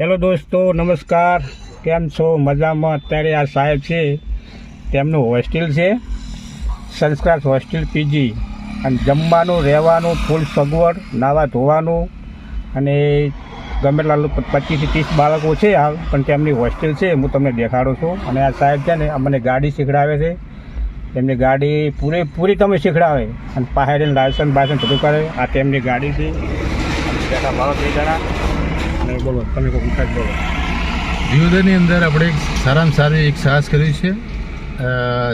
Hello દોસ્તો, નમસ્કાર. કેમ છો? મજામાં? અત્યારે આ સાહેબ છે. તેમનું હોસ્ટેલ છે. સંસ્કાર હોસ્ટેલ પીજી. અને જમવાનું, રહેવાનું, ફૂલ સગવડ, નાવા ધોવાનું અને ગમે એટલા પચીસથી ત્રીસ બાળકો છે હાલ, પણ તેમની હોસ્ટેલ છે. હું તમને દેખાડું છું. અને આ સાહેબ છે ને, અમને ગાડી શીખડાવે છે. તેમની ગાડી પૂરેપૂરી તમે શીખડાવે. અને પાસે લાયસન્સ બાયસન્સ બધું કરે. આ તેમની ગાડી છે. જણા. અને બોલો, તમે કોઈ વિકાસ બોલો. દિયોદરની અંદર આપણે સારામાં સારી એક સાહસ કર્યું છે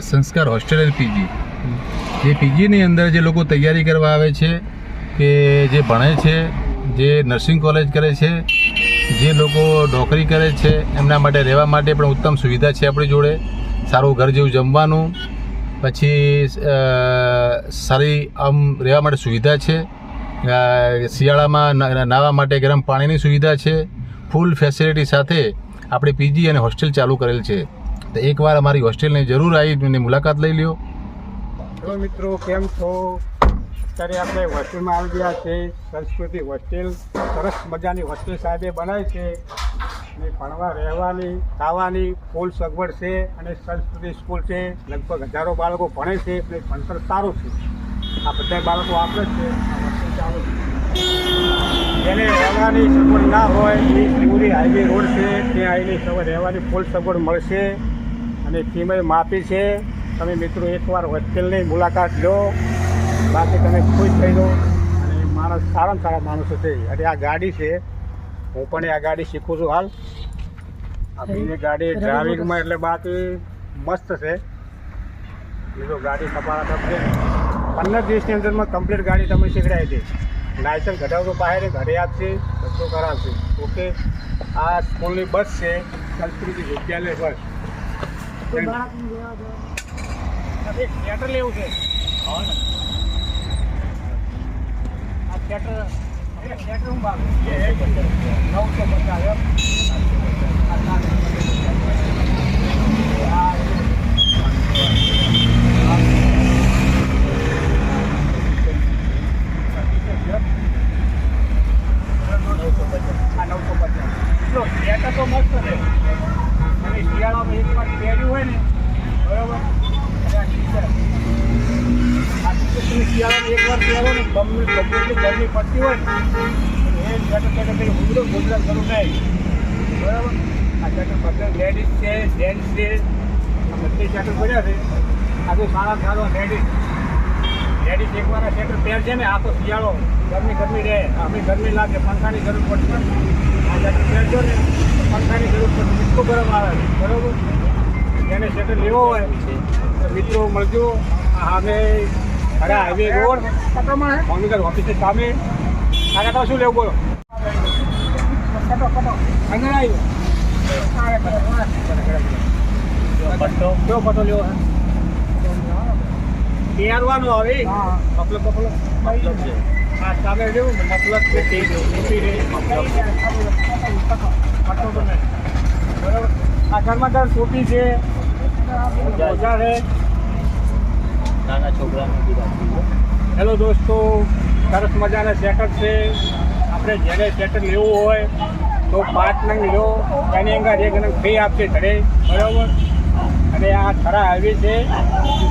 સંસ્કાર હોસ્ટેલ પીજી. જે પીજીની અંદર જે લોકો તૈયારી કરવા આવે છે, કે જે ભણે છે, જે નર્સિંગ કોલેજ કરે છે, જે લોકો નોકરી કરે છે, એમના માટે રહેવા માટે પણ ઉત્તમ સુવિધા છે આપણી જોડે. સારું ઘર જેવું જમવાનું, પછી સારી આમ રહેવા માટે સુવિધા છે. શિયાળામાં ના- નાહવા માટે ગરમ પાણીની સુવિધા છે. ફૂલ ફેસિલિટી સાથે આપણે પીજી અને હોસ્ટેલ ચાલુ કરેલ છે. તો એકવાર અમારી હોસ્ટેલની જરૂર આવીને મુલાકાત લઈ લ્યો. હેલો મિત્રો, કેમ છો? અત્યારે આપણે હોસ્ટેલમાં આવી ગયા છે. સંસ્કૃતિ હોસ્ટેલ. સરસ મજાની હોસ્ટેલ સાહેબે બનાવી છે. અને ભણવા રહેવાની, ખાવાની ફૂલ સગવડ છે અને સંસ્કૃતિ સ્કૂલ છે. લગભગ હજારો બાળકો ભણે છે એટલે ભણતર સારું છે. આ બધા બાળકો આપણે છે. રહેવાની સગવડ ના હોય એ પૂરી હાઈવે રોડ છે. ત્યાં આવીને સવારે રહેવાની ફૂલ સગવડ મળશે અને ફીમેલ માફી છે. તમે મિત્રો એકવાર હોસ્ટેલની મુલાકાત લો. બાકી તમે ખુશ થઈ લો અને માણસ સારામાં સારા માણસો છે. અને આ ગાડી છે. હું પણ આ ગાડી શીખું છું હાલ. આ બીજી ગાડી ડ્રાઇવિંગમાં એટલે બાકી મસ્ત છે. બીજો ગાડી કપાળા થશે પંદર દિવસની અંદરમાં કમ્પ્લીટ ગાડી તમે શીખડાવી દે લાયસન્સ કઢાવતો બહાર ઘરે આપશે બધું કરાવશે. ઓકે? આ સ્કૂલની બસ છે સંસ્કૃતિ વિદ્યાલય બસ. થિયેટર લેવું છે. આ થિયેટર થિયેટર હું ભાવ નવસો પચાસ એમ આ સાત આ આ નવસો પચાસ જો તો મસ્ત છે. અને શિયાળામાં એકમાંથી પહેર્યું હોય ને, બરાબર? આ. આ શિયાળામાં એક વાર પહેરો ને, ગમે એટલી ગરમી પડતી હોય ને, એ કરું નહીં બરાબર? આ બધા લેડીઝ છે જેન્ટ્સ છે, આ બધી શર્ટ પડ્યા છે. આ તો સારા લેડીઝ લેડીઝ એકવાર આ શર્ટ પહેરશે ને આખો શિયાળો. ગરમી ગરમી રહે. અમે ગરમી લાગે, પંખાની જરૂર પડશે આ ને પંખાની જરૂર પડશે એટલું ગરમ આવે બરાબર? જેને શર્ટ લેવો હોય તો મિત્રો મળજો. આ સામે ખરા હાઈવે રોડ મોનિટર ઓફિસે સામે. આગળ તો શું લેવું બોલો? અંદર આવ્યો કેવો પટ્ટો લેવો હે. હવે કપલો કપલો મતલબ કે તે બરાબર આ ઘરમાં ટોપી છે. નાના છોકરાનું. હેલો દોસ્તો, સરસ મજાના સેટર છે. આપણે જેને સેટર લેવું હોય તો પાંચ નંગ લો. એની અંદર એક નંગ ફ્રી આપશે ઘરે, બરાબર? અને આ ખરા હાઈવે છે.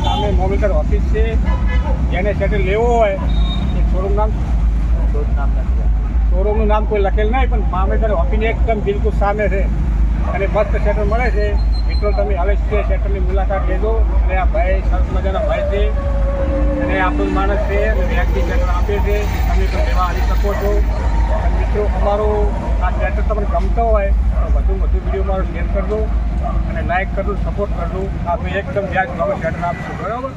સામે મોમિટર ઓફિસ છે. જેને સેટર લેવો હોય શોરૂમ નામ? શોરૂમનું નામ કોઈ લખેલ નહીં, પણ મામેટર ઓફિસ એકદમ બિલકુલ સામે છે. અને મસ્ત સેટર મળે છે. મિત્રો, તમે આવે છે સેટરની મુલાકાત લેજો. અને આ ભાઈ સરસ મજાના ભાઈ છે. અને આપણું માણસ છે અને વ્યક્તિ શેટર આપે છે. તમે પણ લેવા આવી શકો છો. મિત્રો, અમારો આ સેટર તમને ગમતો હોય, તો વધુ વધુ વીડિયો મારો શેર કરજો. અને લાઇક કરજો સપોર્ટ કરજો. આપણે એકદમ વ્યાજ ભાવે સેટર આપશું, બરાબર?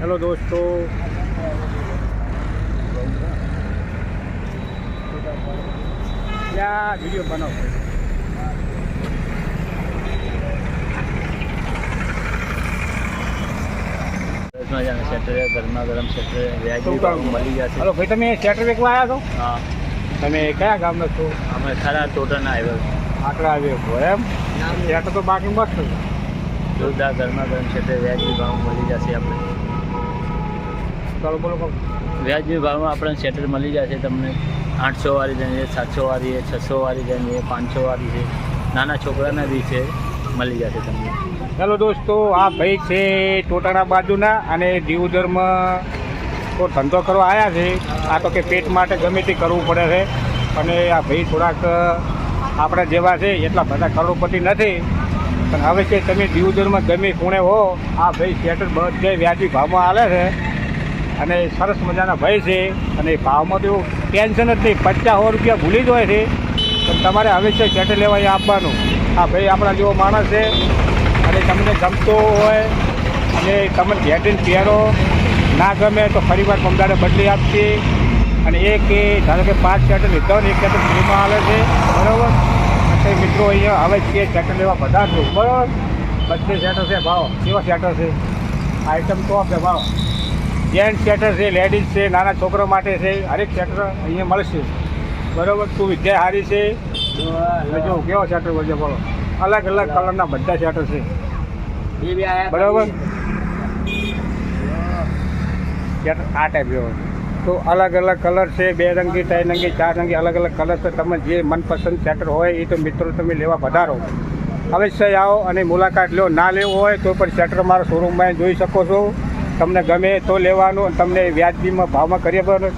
હેલો દોસ્તો. ત્યાં વીડિયો બનાવો. ગરમા ગરમ સેટર વ્યાજબી શું ભાવ કામ? મળી જશે હલો ભાઈ તમે સેટર વેકવા આવ્યા છો? હા. તમે કયા ગામના છો? અમે ખરા ટોટલ આવ્યા આકડા આવ્યો એમ? સેટર તો બાકી મસ્ત જોરદાર ગરમા ગરમ સેટર વ્યાજબી ભાવ મળી જશે આપણે. ચાલો બોલો બોલો. વ્યાજબી ભાવમાં આપણને સેટર મળી જશે તમને. આઠસો વાળી જઈએ સાતસો વાળી છે છસો વાળી જઈએ પાંચસો વાળી છે. નાના છોકરાના બી છે, મળી જશે તમને. ચાલો દોસ્તો, આ ભાઈ છે ટોટાણા બાજુના અને દીવદરમાં તો ધંધો કરવા આવ્યા છે. આ તો કે પેટ માટે ગમે તે કરવું પડે છે. અને આ ભાઈ થોડાક આપણા જેવા છે, એટલા બધા કરોડપતિ નથી. પણ હવે કે તમે દીવદરમાં ગમે ખૂણે હો, આ ભાઈ શેટર બધે વ્યાજી ભાવમાં આવે છે. અને સરસ મજાના ભાઈ છે અને ભાવમાં તો ટેન્શન જ નહીં. પચાસ સો રૂપિયા ભૂલી જ હોય છે. પણ તમારે હંમેશા છે શેટર લેવા આપવાનું. આ ભાઈ આપણા જેવો માણસ છે. અને તમને ગમતો હોય અને તમે ઘેટીને પહેરો, ના ગમે તો ફરીવાર પમદારે બદલી આપશે અને એક એ, ધારો કે પાંચ શેટર લીધો ને એક શેટર ફ્રીમાં આવે છે. બરાબર? એટલે મિત્રો અહીંયા હવે કે શેટર લેવા બધા છું બરાબર બધે સેટર છે, ભાવ. કેવા સેટર છે? આઈટમ તો આપે, ભાવ. જેન્ટ્સ થિયેટર છે લેડીઝ છે નાના છોકરા માટે છે હરેક થિયેટર અહીંયા મળશે. બરાબર? તું વિદ્યા સારી છે. જો કેવો થિયેટર બોલજો બોલો. અલગ અલગ કલરના બધા થિયેટર છે. બરાબર? થિયેટર આ ટાઈપ જેવો તો અલગ અલગ કલર છે બે રંગી ત્રણ રંગી ચાર રંગી અલગ અલગ કલર છે. તમે જે મનપસંદ થિયેટર હોય એ તો મિત્રો તમે લેવા વધારો અવશ્ય આવો અને મુલાકાત લો. ના લેવું હોય તો પણ થિયેટર મારા શોરૂમમાં જોઈ શકો છો. તમને ગમે તો લેવાનું તમને વ્યાજબીમાં ભાવમાં કરીએ પણ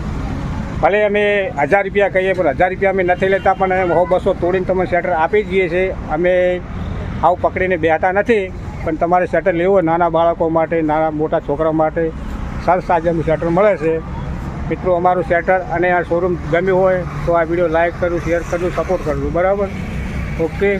ભલે અમે હજાર રૂપિયા કહીએ પણ હજાર રૂપિયા અમે નથી લેતા, પણ અમે હો બસો તોડીને તમે શેટર આપી દઈએ છીએ. અમે આવું પકડીને બેહતા નથી, પણ તમારે શેટર લેવું હોય નાના બાળકો માટે, નાના મોટા છોકરા માટે સરસ સાજાનું શેટર મળે છે. મિત્રો, અમારું શેટર અને આ શોરૂમ ગમ્યું હોય તો આ વીડિયો લાઇક કરવું શેર કરવું સપોર્ટ કરવું બરાબર? ઓકે